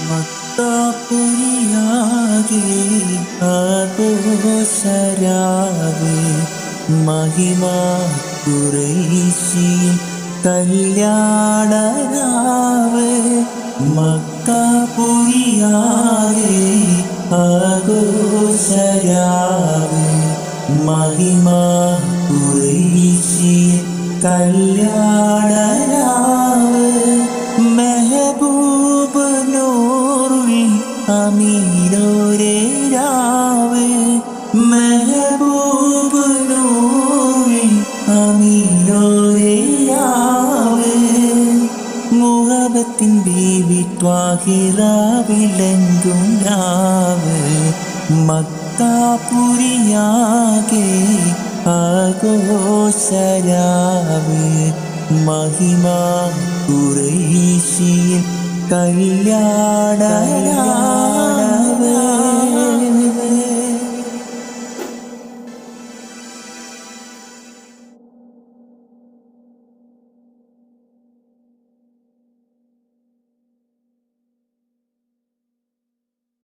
മക്കാപുരിയാകെ ആഘോഷരാവ് മഹിമ കുറേശി കല്യാണരാവ് മക്കാപുരിയാകെ ആഘോഷരാവ് മഹിമാ കുറേശി കല്യാണരാവ് അമീനോരേ രാവ് മെഹബൂബ് നൂറുൽ അമീനോരേ രാവ്. മുഹബത്തിൻ ബീവി ത്വാഹിറ വിളങ്ങും രാവ് മക്കാപുരിയാകെ ആഘോഷരാവ്. മഹിമ കുറേശിയിൽ കല്യാണരാവ്